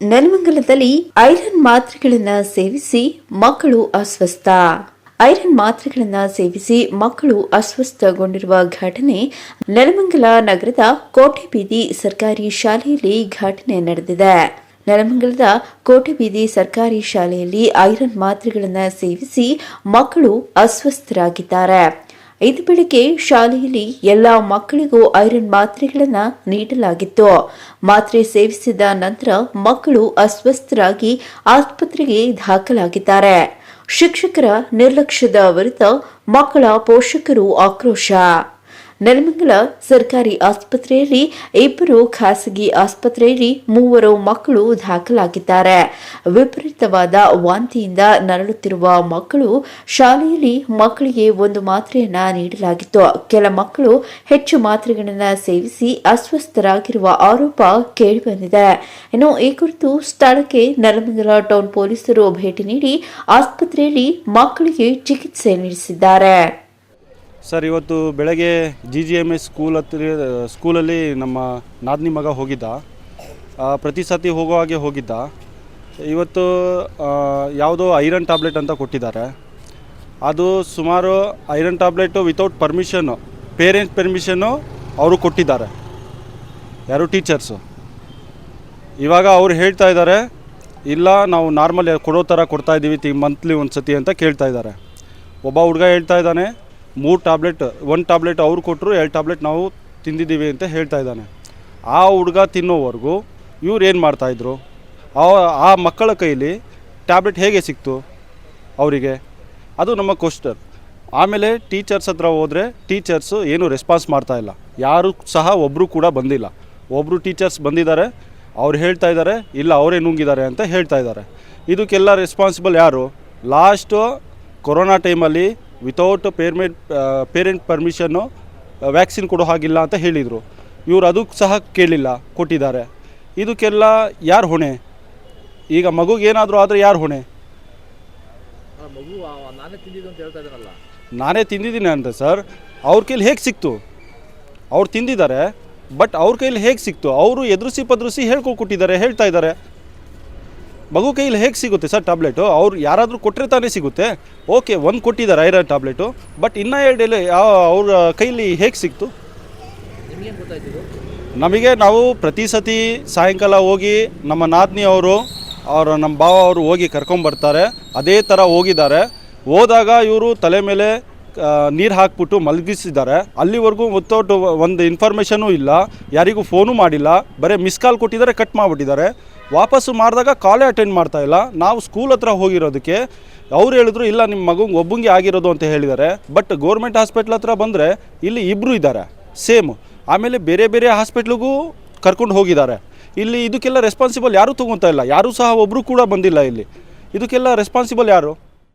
ನೆಲಮಂಗಲದಲ್ಲಿ iron ಮಾತ್ರೆಗಳನ್ನು ಸೇವಿಸಿ ಮಕ್ಕಳು ಅಸ್ವಸ್ಥ. ಐರನ್ ಮಾತ್ರೆಗಳನ್ನು ಸೇವಿಸಿ ಮಕ್ಕಳು ಅಸ್ವಸ್ಥಗೊಂಡಿರುವ ಘಟನೆ ನೆಲಮಂಗಲ ನಗರದ ಕೋಟೆ ಬೀದಿ ಸರ್ಕಾರಿ ಶಾಲೆಯಲ್ಲಿ ಘಟನೆ ನಡೆದಿದೆ. ನೆಲಮಂಗಲದ ಕೋಟೆಬೀದಿ ಸರ್ಕಾರಿ ಶಾಲೆಯಲ್ಲಿ ಐರನ್ ಮಾತ್ರೆಗಳನ್ನು ಸೇವಿಸಿ ಮಕ್ಕಳು ಅಸ್ವಸ್ಥರಾಗಿದ್ದಾರೆ. ಇದು ಬೆಳಗ್ಗೆ ಶಾಲೆಯಲ್ಲಿ ಎಲ್ಲ ಮಕ್ಕಳಿಗೂ ಐರನ್ ಮಾತ್ರೆಗಳನ್ನು ನೀಡಲಾಗಿತ್ತು. ಮಾತ್ರೆ ಸೇವಿಸಿದ ನಂತರ ಮಕ್ಕಳು ಅಸ್ವಸ್ಥರಾಗಿ ಆಸ್ಪತ್ರೆಗೆ ದಾಖಲಾಗಿದ್ದಾರೆ. ಶಿಕ್ಷಕರ ನಿರ್ಲಕ್ಷ್ಯದ ವಿರುದ್ಧ ಮಕ್ಕಳ ಪೋಷಕರು ಆಕ್ರೋಶ. ನೆಲಮಂಗಲ ಸರ್ಕಾರಿ ಆಸ್ಪತ್ರೆಯಲ್ಲಿ ಇಬ್ಬರು ಖಾಸಗಿ ಆಸ್ಪತ್ರೆಯಲ್ಲಿ ಮೂವರು ಮಕ್ಕಳು ದಾಖಲಾಗಿದ್ದಾರೆ. ವಿಪರೀತವಾದ ವಾಂತಿಯಿಂದ ನರಳುತ್ತಿರುವ ಮಕ್ಕಳು ಶಾಲೆಯಲ್ಲಿ ಮಕ್ಕಳಿಗೆ ಒಂದು ಮಾತ್ರೆಯನ್ನ ನೀಡಲಾಗಿತ್ತು. ಕೆಲ ಮಕ್ಕಳು ಹೆಚ್ಚು ಮಾತ್ರೆಗಳನ್ನು ಸೇವಿಸಿ ಅಸ್ವಸ್ಥರಾಗಿರುವ ಆರೋಪ ಕೇಳಿಬಂದಿದೆ. ಇನ್ನು ಈ ಕುರಿತು ಸ್ಥಳಕ್ಕೆ ನೆಲಮಂಗಲ ಟೌನ್ ಪೊಲೀಸರು ಭೇಟಿ ನೀಡಿ ಆಸ್ಪತ್ರೆಯಲ್ಲಿ ಮಕ್ಕಳಿಗೆ ಚಿಕಿತ್ಸೆ ನೀಡಿಸಿದ್ದಾರೆ. ಸರ್, ಇವತ್ತು ಬೆಳಗ್ಗೆ G G M S school ಹತ್ತಿರ ಸ್ಕೂಲಲ್ಲಿ ನಮ್ಮ ನಾದಿನಿ ಮಗ ಹೋಗಿದ್ದ. ಪ್ರತಿ ಸತಿ ಹೋಗೋ ಹಾಗೆ ಹೋಗಿದ್ದ. ಇವತ್ತು ಯಾವುದೋ ಐರನ್ ಟ್ಯಾಬ್ಲೆಟ್ ಅಂತ ಕೊಟ್ಟಿದ್ದಾರೆ. ಅದು ಸುಮಾರು iron tablet without permission parents permission ಅವರು ಕೊಟ್ಟಿದ್ದಾರೆ. ಯಾರು ಟೀಚರ್ಸು ಇವಾಗ ಅವ್ರು ಹೇಳ್ತಾ ಇದ್ದಾರೆ, ಇಲ್ಲ, ನಾವು ನಾರ್ಮಲ್ ಕೊಡೋ ಥರ ಕೊಡ್ತಾ ಇದ್ದೀವಿ, ತಿ ಮಂತ್ಲಿ ಒಂದು ಸತಿ ಅಂತ ಕೇಳ್ತಾ ಇದ್ದಾರೆ. ಒಬ್ಬ ಹುಡುಗ ಹೇಳ್ತಾ ಇದ್ದಾನೆ ಮೂರು ಟ್ಯಾಬ್ಲೆಟ್ ಒಂದು ಟ್ಯಾಬ್ಲೆಟ್ ಅವ್ರು ಕೊಟ್ಟರು ಎರಡು ಟ್ಯಾಬ್ಲೆಟ್ ನಾವು ತಿಂದಿದ್ದೀವಿ ಅಂತ ಹೇಳ್ತಾ ಇದ್ದಾನೆ. ಆ ಹುಡುಗ ತಿನ್ನೋವರೆಗೂ ಇವ್ರು ಏನು ಮಾಡ್ತಾಯಿದ್ರು ಆ ಮಕ್ಕಳ ಕೈಲಿ ಟ್ಯಾಬ್ಲೆಟ್ ಹೇಗೆ ಸಿಕ್ತು ಅವರಿಗೆ? ಅದು ನಮ್ಮ ಕ್ವಶ್ಚನ್ ಆಮೇಲೆ ಟೀಚರ್ಸ್ ಹತ್ರ ಹೋದರೆ ಟೀಚರ್ಸು ಏನು ರೆಸ್ಪಾನ್ಸ್ ಮಾಡ್ತಾ ಇಲ್ಲ. ಯಾರು ಸಹ ಒಬ್ಬರು ಕೂಡ ಬಂದಿಲ್ಲ. ಒಬ್ಬರು ಟೀಚರ್ಸ್ ಬಂದಿದ್ದಾರೆ, ಅವ್ರು ಹೇಳ್ತಾ ಇದ್ದಾರೆ, ಇಲ್ಲ ಅವರೇ ನುಂಗಿದ್ದಾರೆ ಅಂತ ಹೇಳ್ತಾ ಇದ್ದಾರೆ. ಇದಕ್ಕೆಲ್ಲ ರೆಸ್ಪಾನ್ಸಿಬಲ್ ಯಾರು? ಲಾಸ್ಟು ಕೊರೋನಾ ಟೈಮಲ್ಲಿ ವಿತೌಟ್ ಪೇರ್ಮೆಂಟ್ ಪೇರೆಂಟ್ ಪರ್ಮಿಷನ್ನು ವ್ಯಾಕ್ಸಿನ್ ಕೊಡೋ ಹಾಗಿಲ್ಲ ಅಂತ ಹೇಳಿದರು. ಇವರು ಅದಕ್ಕೆ ಸಹ ಕೇಳಿಲ್ಲ ಕೊಟ್ಟಿದ್ದಾರೆ. ಇದಕ್ಕೆಲ್ಲ ಯಾರು ಹೊಣೆ? ಈಗ ಮಗುಗೆ ಏನಾದರೂ ಆದರೆ ಯಾರು ಹೊಣೆ? ನಾನೇ ತಿಂದಿದ್ದು ಅಂತ ಹೇಳ್ತಾ ಇದ್ದಾನಲ್ಲ. ನಾನೇ ತಿಂದಿದ್ದೀನಿ ಅಂತ ಸರ್. ಅವ್ರ ಕೈಲಿ ಹೇಗೆ ಸಿಕ್ತು? ಅವ್ರು ತಿಂದಿದ್ದಾರೆ ಬಟ್ ಅವ್ರ ಕೈಲಿ ಹೇಗೆ ಸಿಕ್ತು? ಅವರು ಎದುರಿಸಿ ಪದ್ರಿಸಿ ಹೇಳ್ಕೊಟ್ಟಿದ್ದಾರೆ ಕೊಟ್ಟಿದ್ದಾರೆ ಹೇಳ್ತಾ ಇದ್ದಾರೆ. ಮಗು ಕೈಯಲ್ಲಿ ಹೇಗೆ ಸಿಗುತ್ತೆ ಸರ್ ಟ್ಯಾಬ್ಲೆಟು? ಅವ್ರು ಯಾರಾದರೂ ಕೊಟ್ಟರೆ ತಾನೇ ಸಿಗುತ್ತೆ. ಓಕೆ, ಒಂದು ಕೊಟ್ಟಿದ್ದಾರೆ ಐರನ್ ಟ್ಯಾಬ್ಲೆಟು. ಬಟ್ ಇನ್ನೂ ಎರಡು ಯಾವ ಅವ್ರ ಕೈಲಿ ಹೇಗೆ ಸಿಕ್ತು? ನಮಗೆ ನಾವು ಪ್ರತಿ ಸತಿ ಸಾಯಂಕಾಲ ಹೋಗಿ ನಮ್ಮ ನಾದ್ನಿ ಅವರು, ಅವರ ನಮ್ಮ ಭಾವ ಅವರು ಹೋಗಿ ಕರ್ಕೊಂಬರ್ತಾರೆ ಅದೇ ಥರ ಹೋಗಿದ್ದಾರೆ. ಹೋದಾಗ ಇವರು ತಲೆ ಮೇಲೆ ನೀರು ಹಾಕ್ಬಿಟ್ಟು ಮಲಗಿಸಿದ್ದಾರೆ. ಅಲ್ಲಿವರೆಗೂ ವಿತೌಟ್ ಒಂದು ಇನ್ಫಾರ್ಮೇಷನು ಇಲ್ಲ. ಯಾರಿಗೂ ಫೋನು ಮಾಡಿಲ್ಲ. ಬರೀ ಮಿಸ್ ಕಾಲ್ ಕೊಟ್ಟಿದ್ದಾರೆ ಕಟ್ ಮಾಡಿಬಿಟ್ಟಿದ್ದಾರೆ. ವಾಪಸ್ಸು ಮಾಡಿದಾಗ ಕಾಲೇ ಅಟೆಂಡ್ ಮಾಡ್ತಾ ಇಲ್ಲ. ನಾವು ಸ್ಕೂಲ್ ಹತ್ರ ಹೋಗಿರೋದಕ್ಕೆ ಅವ್ರು ಹೇಳಿದ್ರು, ಇಲ್ಲ ನಿಮ್ಮ ಮಗು ಒಬ್ಬಂಗೆ ಆಗಿರೋದು ಅಂತ ಹೇಳಿದ್ದಾರೆ. ಬಟ್ ಗೌರ್ಮೆಂಟ್ ಹಾಸ್ಪಿಟ್ಲ್ ಹತ್ರ ಬಂದರೆ ಇಲ್ಲಿ ಇಬ್ಬರು ಇದ್ದಾರೆ. ಸೇಮ್ ಆಮೇಲೆ ಬೇರೆ ಬೇರೆ ಹಾಸ್ಪಿಟ್ಲಿಗೂ ಕರ್ಕೊಂಡು ಹೋಗಿದ್ದಾರೆ. ಇಲ್ಲಿ ಇದಕ್ಕೆಲ್ಲ ರೆಸ್ಪಾನ್ಸಿಬಲ್ ಯಾರೂ ತೊಗೊತಾ ಇಲ್ಲ. ಯಾರೂ ಸಹ ಒಬ್ಬರು ಕೂಡ ಬಂದಿಲ್ಲ ಇಲ್ಲಿ. ಇದಕ್ಕೆಲ್ಲ ರೆಸ್ಪಾನ್ಸಿಬಲ್ ಯಾರು?